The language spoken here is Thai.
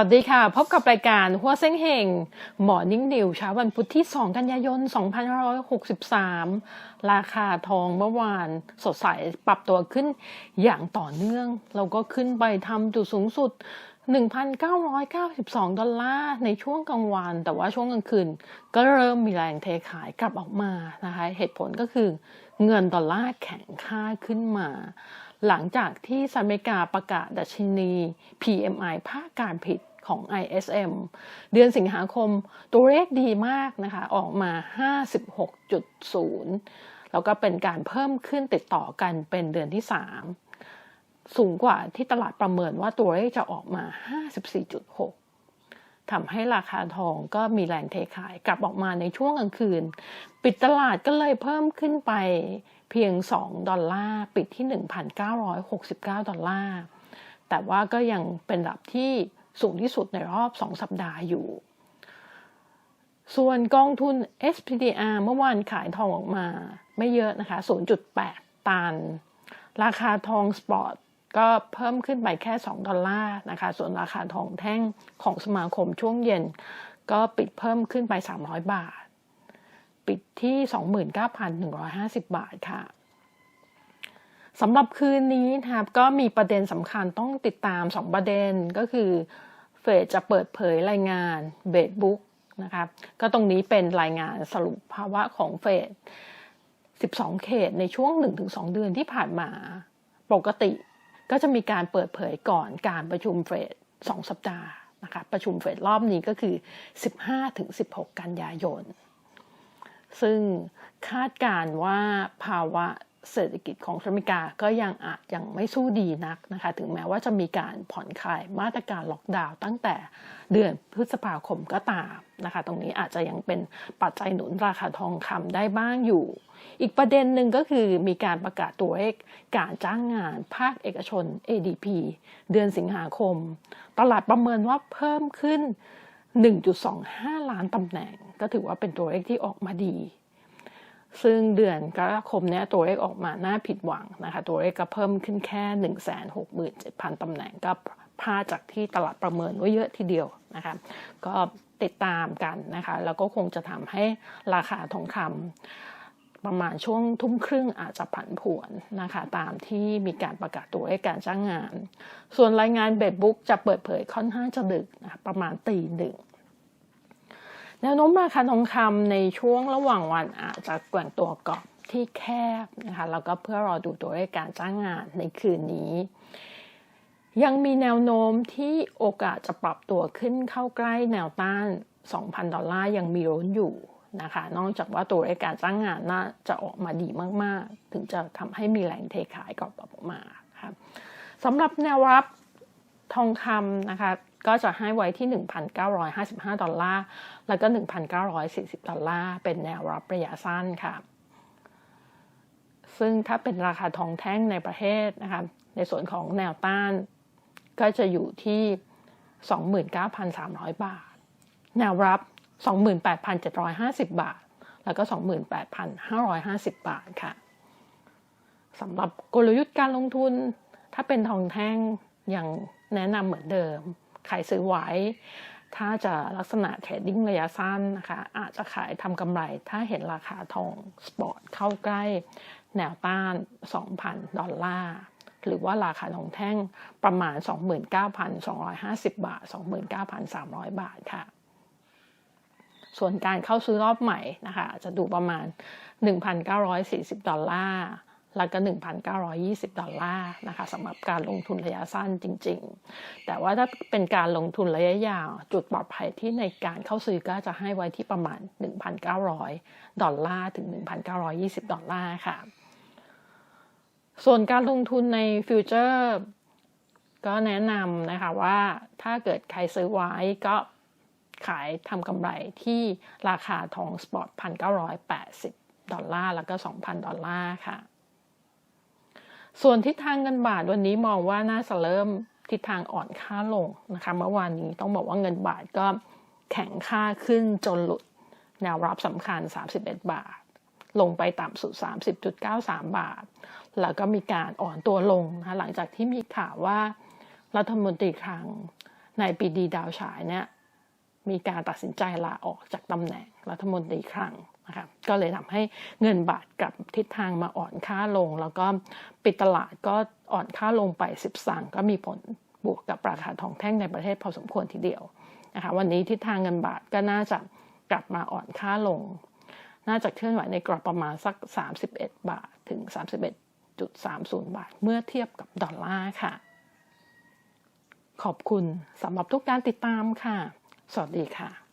วัสดีค่ะ พบกับรายการหัวเซ้งเฮงหมอนิ่งนิวเช้าวันพุธที่ 2 กันยายน 2563 ราคาทองเมื่อวานสดใสปรับตัวขึ้นอย่างต่อเนื่อง เราก็ขึ้นไปทำจุดสูงสุด 1,992 ดอลลาร์ในช่วงกลางวัน แต่ว่าช่วงกลางคืน ก็เริ่มมีแรงเทขายกลับออกมานะคะ เหตุผลก็คือเงินดอลลาร์แข็งค่าขึ้นมาหลังจากที่สหรัฐอเมริกาประกาศดัชนี PMI ภาคการผลิต ของ ISM เดือนสิงหาคมตัวเลขดีมากนะคะออกมา 56.0 แล้วก็เป็นการเพิ่มขึ้นติดต่อกันเป็นเดือนที่ 3 สูงกว่าที่ตลาดประเมินว่าตัวเลขจะออกมา 54.6ทำให้ราคาทองก็มีแรงเทขายกลับออกมาในช่วงกลางคืน ปิดตลาดก็เลยเพิ่มขึ้นไปเพียง 2 ดอลลาร์ปิดที่ 1,969 ดอลลาร์แต่ว่าก็ยังเป็นระดับที่ สูงที่สุดในรอบ 2 สัปดาห์อยู่ ส่วนกองทุน SPDR เมื่อวานขายทองออกมาไม่เยอะนะคะ 0.8 ตัน ราคาทองสปอร์ตก็เพิ่มขึ้นไปแค่ 2 ดอลลาร์นะคะ ส่วนราคาทองแท่งของสมาคมช่วงเย็น ก็ปิดเพิ่มขึ้นไป 300 บาท ปิดที่ 29,150 บาทค่ะสำหรับคืนนี้นะครับก็มีประเด็นสำคัญต้องติดตาม 2 ประเด็นก็คือ เฟดจะเปิดเผยรายงานเบดบุ๊กนะครับก็ตรงนี้เป็นรายงานสรุปภาวะของเฟด 12 เขตในช่วง 1-2 เดือนที่ผ่านมา ปกติก็จะมีการเปิดเผยก่อนการประชุมเฟด 2 สัปดาห์นะคะประชุมเฟดรอบนี้ก็คือ 15-16 กันยายน ซึ่งคาดการว่าภาวะ เศรษฐกิจของอเมริกาก็ยังอาจยังไม่สู้ดีนักนะคะ ถึงแม้ว่าจะมีการผ่อนคลายมาตรการล็อกดาวน์ตั้งแต่เดือนพฤษภาคมก็ตามนะคะ ตรงนี้อาจจะยังเป็นปัจจัยหนุนราคาทองคำได้บ้างอยู่ อีกประเด็นหนึ่งก็คือมีการประกาศตัวเลขการจ้างงานภาคเอกชน ADP เดือนสิงหาคม ตลาดประเมินว่าเพิ่มขึ้น 1.25 ล้านตำแหน่ง ก็ถือว่าเป็นตัวเลขที่ออกมาดี ซึ่งเดือนกรกฎาคมเนี้ยตัวเลขออกมาน่าผิดหวังนะคะตัวเลขก็เพิ่มขึ้นแค่ 167,000ตำแหน่งก็พลาดจากที่ตลาดประเมินไว้เยอะทีเดียวนะคะก็ติดตามกันนะคะแล้วก็คงจะทำให้ราคาทองคำประมาณช่วงทุ่มครึ่งอาจจะผันผวนนะคะตามที่มีการประกาศตัวเลขการจ้างงาน ส่วนรายงานเบดบุ๊กจะเปิดเผยค่อนข้างจะดึกนะะประมาณตีหนึ่ง แนวโน้มราคาทองคำในช่วงระหว่างวันอาจจะแกว่งตัวกรอบที่แคบนะคะแล้วก็เพื่อรอดูตัวเลขการจ้างงานในคืนนี้ ยังมีแนวโน้มที่โอกาสจะปรับตัวขึ้นเข้าใกล้แนวต้าน 2,000 ดอลลาร์ยังมีลุ้นอยู่นะคะ นอกจากว่าตัวเลขการจ้างงานน่าจะออกมาดีมาก ๆ ถึงจะทำให้มีแรงเทขายกรอบออกมาครับสำหรับแนวรับทองคำนะคะก็จะให้ไว้ที่ 1,955 ดอลลาร์ แล้วก็ 1,940 ดอลลาร์ เป็นแนวรับระยะสั้นค่ะ ซึ่งถ้าเป็นราคาทองแท่งในประเทศนะคะ ในส่วนของแนวต้าน ก็จะอยู่ที่ 29,300 บาท แนวรับ 28,750 บาท แล้วก็ 28,550 บาทค่ะสำหรับกลยุทธ์การลงทุน ถ้าเป็นทองแท่งยังแนะนำเหมือนเดิม ขายซื้อไว้ ถ้าจะลักษณะเทรดดิ้งระยะสั้นนะคะ อาจจะขายทำกำไร ถ้าเห็นราคาทองสปอร์ตเข้าใกล้แนวต้าน 2,000 ดอลลาร์หรือว่าราคาทองแท่งประมาณ 29,250 บาท 29,300 บาทค่ะ ส่วนการเข้าซื้อรอบใหม่นะคะจะดูประมาณ 1,940 ดอลลาร์ แล้วก็1,920 ดอลลาร์นะคะสำหรับการลงทุนระยะสั้นจริง ๆ แต่ว่าถ้าเป็นการลงทุนระยะยาว จุดปลอดภัยที่ในการเข้าซื้อก็จะให้ไว้ที่ประมาณ 1,900 ดอลลาร์ถึง 1,920 ดอลลาร์ค่ะ ส่วนการลงทุนในฟิวเจอร์ก็แนะนำนะคะว่าถ้าเกิดใครซื้อไว้ก็ขายทำกำไรที่ราคาทองสปอร์ต1,980 ดอลลาร์แล้วก็ 2,000 ดอลลาร์ค่ะ ส่วนทิศทางเงินบาทวันนี้มองว่าน่าจะเริ่มทิศทางอ่อนค่าลงนะคะเมื่อวานนี้ต้องบอกว่าเงินบาทก็แข็งค่าขึ้นจนหลุดแนวรับสำคัญ 31 บาท ลงไปต่ำสุด 30.93 บาท แล้วก็มีการอ่อนตัวลงนะคะหลังจากที่มีข่าวว่ารัฐมนตรีคลังนายปีดีดาวฉายเนี่ยมีการตัดสินใจลาออกจากตำแหน่งรัฐมนตรีคลัง นะครับก็เลยทำให้เงินบาทกลับทิศทางมาอ่อนค่าลง แล้วก็ปิดตลาดก็อ่อนค่าลงไป10สั่งก็มีผลบวกกับราคาทองแท่งในประเทศพอสมควรทีเดียวนะคะวันนี้ทิศทางเงินบาทก็น่าจะกลับมาอ่อนค่าลง น่าจะเคลื่อนไหวในกรอบประมาณสัก 31 บาทถึง 31.30 บาท เมื่อเทียบกับดอลลาร์ค่ะ ขอบคุณสำหรับทุกการติดตามค่ะ สวัสดีค่ะ